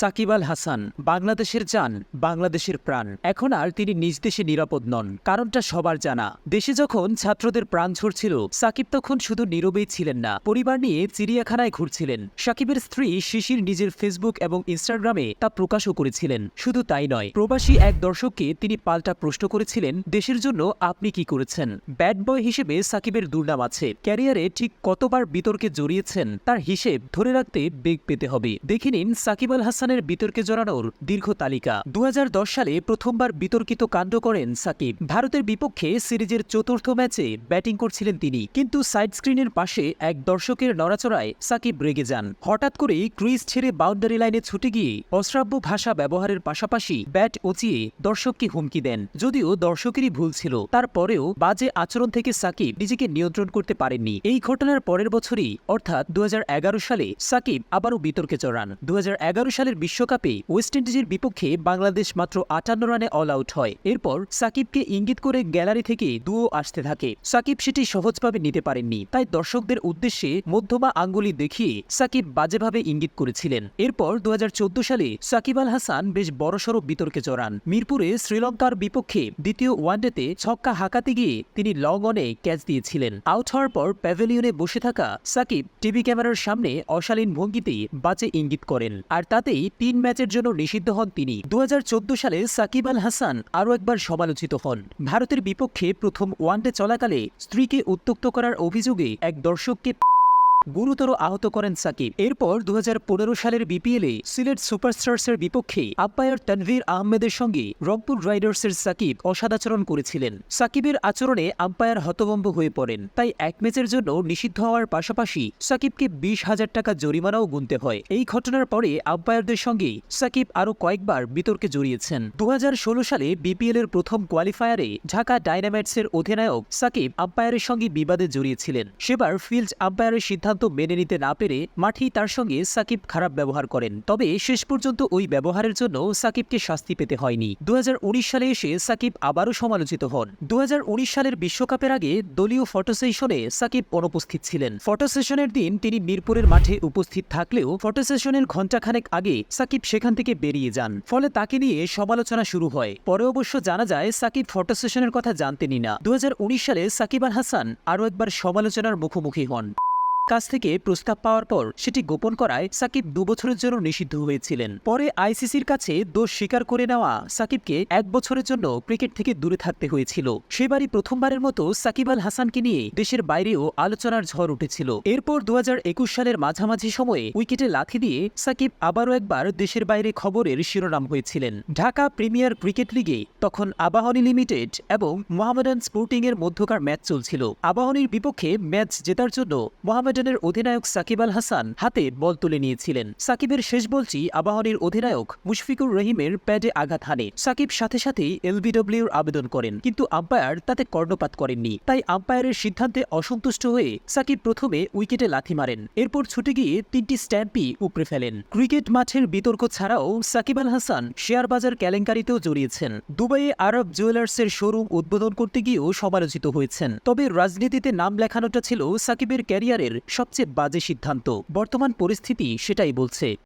সাকিব আল হাসান, বাংলাদেশের যান বাংলাদেশের প্রাণ। এখন আর তিনি নিজ দেশে নিরাপদ নন, কারণটা সবার জানা। দেশে যখন ছাত্রদের প্রাণ ঝরছিল, সাকিব তখন শুধু নীরবেই ছিলেন না, পরিবার নিয়ে চিড়িয়াখানায় ঘুরছিলেন। সাকিবের স্ত্রী শিশির নিজের ফেসবুক এবং ইনস্টাগ্রামে তা প্রকাশও করেছিলেন। শুধু তাই নয়, প্রবাসী এক দর্শককে তিনি পাল্টা প্রশ্ন করেছিলেন, দেশের জন্য আপনি কি করেছেন? ব্যাড বয় হিসেবে সাকিবের দুর্নাম আছে। ক্যারিয়ারে ঠিক কতবার বিতর্কে জড়িয়েছেন, তার হিসেব ধরে রাখতে বেগ পেতে হবে। দেখে নিন সাকিব আল হাসানের বিতর্কে জড়ানোর দীর্ঘ তালিকা। দু হাজার দশ সালে প্রথমবার বিতর্কিত কাণ্ড করেন সাকিব। ভারতের বিপক্ষে সিরিজের চতুর্থ ম্যাচে ব্যাটিং করছিলেন তিনি। কিন্তু সাইড স্ক্রিনের পাশে এক দর্শকের নড়াচড়ায় সাকিব রেগে যান। হঠাৎ করেই ক্রিজ ছেড়ে বাউন্ডারি লাইনে ছুটে গিয়ে অশ্রাব্য ভাষা ব্যবহারের পাশাপাশি ব্যাট ওচিয়ে দর্শককে হুমকি দেন। যদিও দর্শকেরই ভুল ছিল। তারপরেও বাজে আচরণ থেকে সাকিব নিজেকে নিয়ন্ত্রণ করতে পারেননি। এই ঘটনার পরের বছরই, অর্থাৎ দু হাজার এগারো সালে, সাকিব আবারও বিতর্কে চড়ান দু সালের বিশ্বকাপে ওয়েস্ট ইন্ডিজের বিপক্ষে বাংলাদেশ মাত্র আটান্ন রানে অল আউট হয়। এরপর সাকিবকে ইঙ্গিত করে গ্যালারি থেকে দুও আসতে থাকে। সাকিব সেটি সহজভাবে নিতে পারেননি, তাই দর্শকদের উদ্দেশ্যে মধ্যমা আঙ্গুলি দেখিয়ে সাকিব বাজেভাবে ইঙ্গিত করেছিলেন। এরপর দু হাজার চোদ্দ সালে সাকিব আল হাসান বেশ বড়সড় বিতর্কে জড়ান। মিরপুরে শ্রীলঙ্কার বিপক্ষে দ্বিতীয় ওয়ানডেতে ছক্কা হাঁকাতে গিয়ে তিনি লং অনে ক্যাচ দিয়েছিলেন। আউট হওয়ার পর প্যাভিলিয়নে বসে থাকা সাকিব টিভি ক্যামেরার সামনে অশালীন ভঙ্গিতে বাজে ইঙ্গিত করেন। আর তাতেই তিন ম্যাচের জন্য নিষিদ্ধ হন তিনি। দু হাজার চৌদ্দ সালে সাকিব আল হাসান আরও একবার সমালোচিত হন। ভারতের বিপক্ষে প্রথম ওয়ানডে চলাকালে স্ত্রীকে উত্তক্ত করার অভিযোগে এক দর্শককে গুরুতর আহত করেন সাকিব। এরপর দু হাজার পনেরো সালের বিপিএলে সিলেট সুপারস্টার্সের বিপক্ষে আম্পায়ার তানভীর আহমেদের সঙ্গে রংপুর রাইডার্সের সাকিব অসদাচরণ করেছিলেন। সাকিবের আচরণে আম্পায়ার হতভম্ব হয়ে পড়েন। তাই এক ম্যাচের জন্য নিষিদ্ধ হওয়ার পাশাপাশি সাকিবকে বিশ হাজার টাকা জরিমানাও গুনতে হয়। এই ঘটনার পরে আম্পায়ারদের সঙ্গে সাকিব আরও কয়েকবার বিতর্কে জড়িয়েছেন। দু হাজার ষোলো সালে বিপিএল এর প্রথম কোয়ালিফায়ারে ঢাকা ডাইনামাইটসের অধিনায়ক সাকিব আম্পায়ারের সঙ্গে বিবাদে জড়িয়েছিলেন। সেবার ফিল্ড আম্পায়ারের সিদ্ধান্ত মেনে নিতে না পেরে মাঠেই তার সঙ্গে সাকিব খারাপ ব্যবহার করেন। তবে শেষ পর্যন্ত ওই ব্যবহারের জন্য সাকিবকে শাস্তি পেতে হয়নি। দু হাজার উনিশ সালে এসে সাকিব আবারও সমালোচিত হন। দু হাজার উনিশ সালের বিশ্বকাপের আগে দলীয় ফটো সেশনে সাকিব অনুপস্থিত ছিলেন। ফটো সেশনের দিন তিনি মিরপুরের মাঠে উপস্থিত থাকলেও ফটো সেশনের ঘণ্টাখানেক আগে সাকিব সেখান থেকে বেরিয়ে যান। ফলে তাকে নিয়ে সমালোচনা শুরু হয়। পরে অবশ্য জানা যায়, সাকিব ফটো সেশনের কথা জানতেনই না। দু হাজার উনিশ সালে সাকিব আল হাসান আরও একবার সমালোচনার মুখোমুখি হন। কাছ থেকে প্রস্তাব পাওয়ার পর সেটি গোপন করায় সাকিব দুবছরের জন্য নিষিদ্ধ হয়েছিলেন। পরে আইসিসির কাছে দোষ স্বীকার করে নেওয়া সাকিবকে এক বছরের জন্য ক্রিকেট থেকে দূরে থাকতে হয়েছিল। সেবারই প্রথমবারের মতো সাকিব আল হাসানকে নিয়ে দেশের বাইরেও আলোচনার ঝড় উঠেছিল। এরপর দু হাজার একুশ সালের মাঝামাঝি সময়ে উইকেটে লাথি দিয়ে সাকিব আবারও একবার দেশের বাইরে খবরের শিরোনাম হয়েছিলেন। ঢাকা প্রিমিয়ার ক্রিকেট লিগে তখন আবাহনী লিমিটেড এবং মোহামেডান স্পোর্টিং এর মধ্যকার ম্যাচ চলছিল। আবাহনীর বিপক্ষে ম্যাচ জেতার জন্য মোহামেডানের অধিনায়ক সাকিব আল হাসান হাতে বল তুলে নিয়েছিলেন। সাকিবের শেষ বলটি আবাহনীর অধিনায়ক মুশফিকুর রহিমের প্যাডে আঘাত হানে। সাকিব সাথে সাথেই এলবিডব্লিউর আবেদন করেন, কিন্তু আম্পায়ার তাতে কর্ণপাত করেননি। তাই আম্পায়ারের সিদ্ধান্তে অসন্তুষ্ট হয়ে সাকিব প্রথমে উইকেটে লাথি মারেন। এরপর ছুটে গিয়ে তিনটি স্ট্যাম্পই উপড়ে ফেলেন। ক্রিকেট মাঠের বিতর্ক ছাড়াও সাকিব আল হাসান শেয়ার বাজার কেলেঙ্কারিতেও জড়িয়েছেন। দুবাইয়ে আরব জুয়েলার্সের শোরুম উদ্বোধন করতে গিয়েও সমালোচিত হয়েছেন। তবে রাজনীতিতে নাম লেখানোটা ছিল সাকিবের ক্যারিয়ারের সবচেয়ে বাজে সিদ্ধান্ত। বর্তমান পরিস্থিতি সেটাই বলছে।